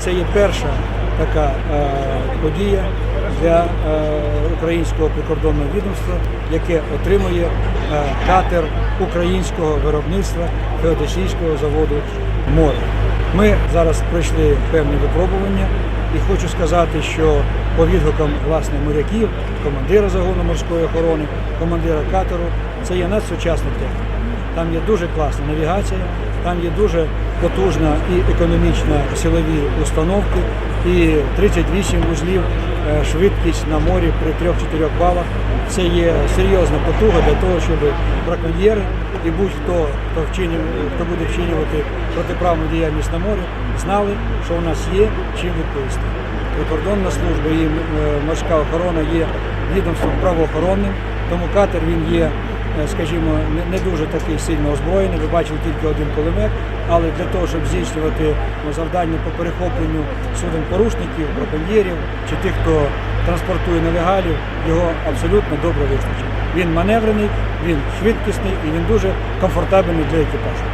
це є перша така е, подія для е, українського прикордонного відомства, яке отримує е, катер українського виробництва Феодосійського заводу море. Ми зараз пройшли певні випробування і хочу сказати, що по відгукам власне моряків, командира загону морської охорони, командира катеру, це є надсучасна техніка. Там є дуже класна навігація, там є дуже потужна і економічна силові установки, і 38 вузлів е, швидкість на морі при 3-4 балах. Це є серйозна потуга для того, щоб браконьєри і будь-хто, хто вчинює, хто буде вчинювати протиправну діяльність на морі, знали, що у нас є чим відповісти. Прикордонна служба і е, морська охорона є відомством правоохоронним, тому катер він є, скажімо, не- не дуже такий сильно озброєний. Ви бачили тільки один кулемет, але для того, щоб здійснювати ну, завдання по перехопленню суден порушників, браконьєрів чи тих, хто транспортує нелегалів, його абсолютно добре вистачить. Він маневрений, він швидкісний і він дуже комфортабельний для екіпажу.